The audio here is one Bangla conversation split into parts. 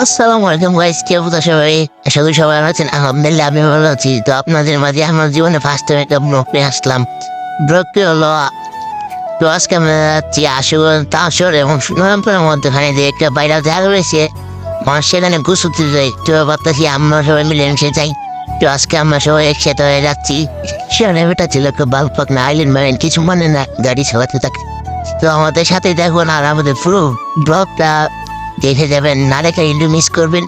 আসসালামু আলাইকুম গাইস কে বুঝা সবাই? আশা সবাই ভালো আছেন। আলহামদুলিল্লাহ আমি ভালো আছি। তো আপনাদের মাঝে আমার জীবনে ফার্স্ট টাইম একটা ব্লগ নিয়ে আসলাম। ব্লগটি হলো, তো আজকে আমরা যাচ্ছি আসর তাসর এবং সুনামপুরের মধ্যখানে যে একটা বাইরে জায়গা রয়েছে মানুষ সেখানে গুছুতে যাই তো ভাবতেছি আমরা সবাই মিলে মিশে যাই। তো আজকে আমরা সবাই একসাথে হয়ে যাচ্ছি। সেখানে এটা ছিল একটা বালপাক না আইল্যান্ড মারেন কিছু মানে না, গাড়ি চালাতে থাকে। তো আমাদের সাথে দেখুন আর আমাদের পুরো ব্লগটা দেখে যাবেন, না দেখে ইন্ডু মিস করবেন।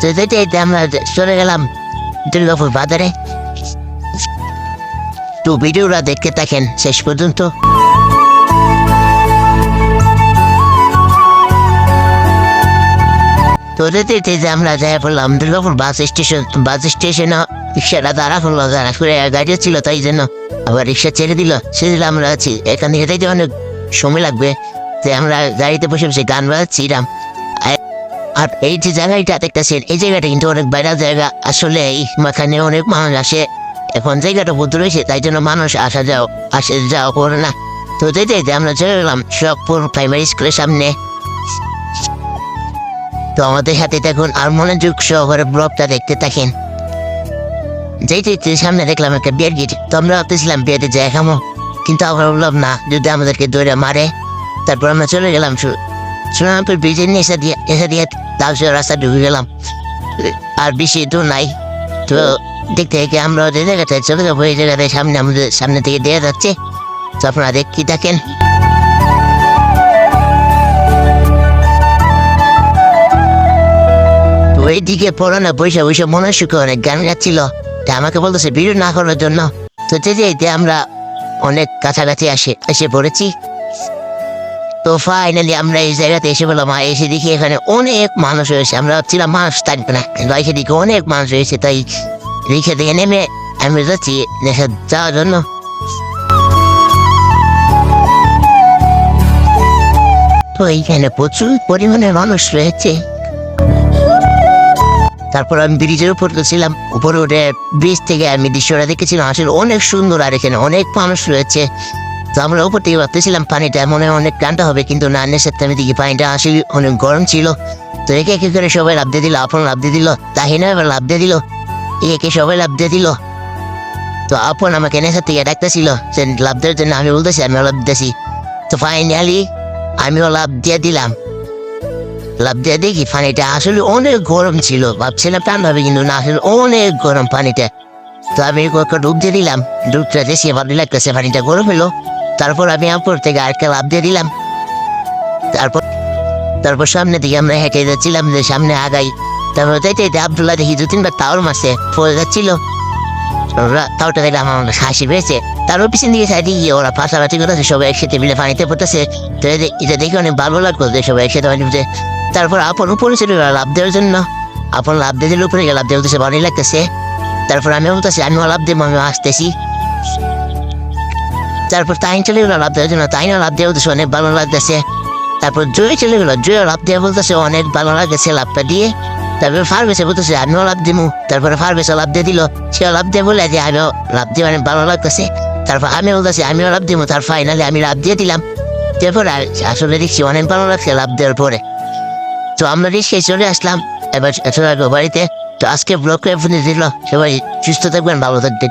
তো যেতে আমরা চলে গেলাম দুর্গাপুর বাজারে। তো ভিডিওরা দেখতে থাকেন শেষ পর্যন্ত। তো যেতে যে আমরা যাই পড়লাম দুর্গাপুর বাস স্টেশন, বাস স্টেশনে, রিক্সাটা দাঁড়া করল, দাঁড়া করে গাড়ি ছিল তাই জন্য। আবার রিক্সা ছেড়ে দিল সেদিন আমরা আছি। এখান থেকে যাইতে অনেক সময় লাগবে। যে আমরা গাড়িতে বসে বসে গান বাজাচ্ছিলাম। আর- এই যে জায়গাটা দেখতেছেন, এই জায়গাটা কিন্তু অনেক বাইরে জায়গা। আসলে এখানে অনেক মানুষ আসে। এখন জায়গাটা বুদ্ধ রয়েছে তাই জন্য মানুষ আসা যাও আসে যাও করে না। তো যেতে আমরা চলে গেলাম শখপুর প্রাইমারি স্কুলের সামনে। তো আমাদের সাথে দেখুন আর মনোযোগ সহকারে ব্লগটা দেখতে থাকেন। যেতে সামনে দেখলাম একটা বিয়ের গিট। তো আমরা ভাবতেছিলাম বিয়েতে যাই খামো কিন্তু আমরা বললাম, না, যদি আমাদেরকে দৌড়ে মারে। তারপর আমরা চলে গেলাম সুনামপুর ব্রিজের নিয়ে এসে দিয়ে এসে দিয়ে তারপর রাস্তা ঢুকে গেলাম আর বেশি দূর নাই তো দেখতে দেখতে আমরা ওদের জায়গাতে চলে যাব এই জায়গাতে সামনে আমাদের সামনে থেকে দেওয়া যাচ্ছে তো আপনারা দেখতে থাকেন তো এইদিকে পড়ানো বৈশা বৈশা মনে সুখে অনেক গান গাচ্ছিল তা আমাকে বলতেছে ভিডিও না করার জন্য তো যেতে আমরা অনেক কাছাকাছি আসে এসে পড়েছি তো ফাইনালি আমরা এই জায়গাতে এসে বললাম "মা, এসে দেখি এখানে অনেক মানুষ রয়েছে। আমরা ভাবছিলাম মানুষ থাকবে না? এসে দেখি অনেক মানুষ রয়েছে তাই রিক্সা থেকে নেমে আমি যাচ্ছি নেশা যাওয়ার জন্য। তো এইখানে প্রচুর পরিমাণে মানুষ রয়েছে। তারপর আমি ব্রিজের উপর ছিলাম উপরে উঠে ব্রিজ থেকে আমি দৃশ্যটা দেখেছিলাম। আসলে অনেক সুন্দর আর এখানে অনেক মানুষ রয়েছে। তো আমরা উপর থেকে ভাবতেছিলাম, পানিটা মনে অনেক ঠান্ডা হবে, কিন্তু না নেশে আমি দেখি পানিটা আসলে অনেক গরম ছিল। তো একে একে করে সবাই লাভ দিয়ে দিল, আপন লাভ দিয়ে দিল তাহিনা এবার লাভ দিয়ে দিল, একে সবাই লাভ দিয়ে দিল। তো আপন আমাকে নেশার থেকে ডাকতেছিল সে লাভ দেওয়ার জন্য আমি বলতেছি আমি লাভ দিতেছি। তো ফাইনালি আমিও লাভ দিয়ে দিলাম। লাভ দিয়ে দেখি পানিটা আসলে অনেক গরম ছিল, ভাবছিলাম ঠান্ডা হবে, কিন্তু না, আসলে অনেক গরম পানিটা। তো আমি কয়েকটা ডুব দিয়ে দিলাম, ডুবটা দেশে ভালো লাগতেছে, পানিটা গরম হলো। তারপর আমি উপর থেকে আরেকটা লাভ দিয়ে দিলাম। তারপর তারপর সামনে দিকে আমরা হেঁটে যাচ্ছিলাম যে সামনে আগাই। তারপর যাইতে যাইতে আবদুল্লাহ দেখি দু তিনবার তাওর মাসে পড়ে যাচ্ছিল। ওরা তাওটা দেখলে আমার হাসি পেয়েছে। তারও পিছন দিকে সাইডে গিয়ে ওরা পাশাপাশি করতেছে, সবাই একসাথে মিলে পানিতে পড়তেছে। তো এটা দেখে অনেক ভালো লাগল যে সবাই একসাথে পানিতে তারপর আপন উপরে ছিল লাভ দেওয়ার জন্য। আপন লাভ দিয়ে দিল উপরে লাভ দেওয়া ভালোই লাগতেছে। তারপর আমি বলতেছি আমিও লাভ দেবো আমি আসতেছি তারপর তাই চলে গেলো লাভ দেওয়ার জন্য তাই না লাভ দেওয়া বলতেছে, অনেক ভালো লাগতেছে তারপর জয় চলে গেলো জয় লাভ দেওয়া বলতেছে, অনেক ভালো লাগতেছে লাভটা দিয়ে। তারপরে ফার্মেসে বলতেছে, আমিও লাভ দিমু। তারপরে ফার্মেসে লাভ দিয়ে দিল, সেও লাভ দিয়ে বলে যে, আমিও লাভ দিয়ে অনেক ভালো লাগতেছে। তারপর আমি বলতেছি, আমিও লাভ দিমু, তার ফাইনালি আমি লাভ দিয়ে দিলাম। তারপর আসলে দেখছি অনেক ভালো লাগছে লাভ দেওয়ার পরে। তো আমরা রিক্সায় চলে আসলাম, এবার বাড়িতে। তো আজকে ব্লগ করে দিল। সবাই সুস্থ থাকবেন, ভালো থাকবেন।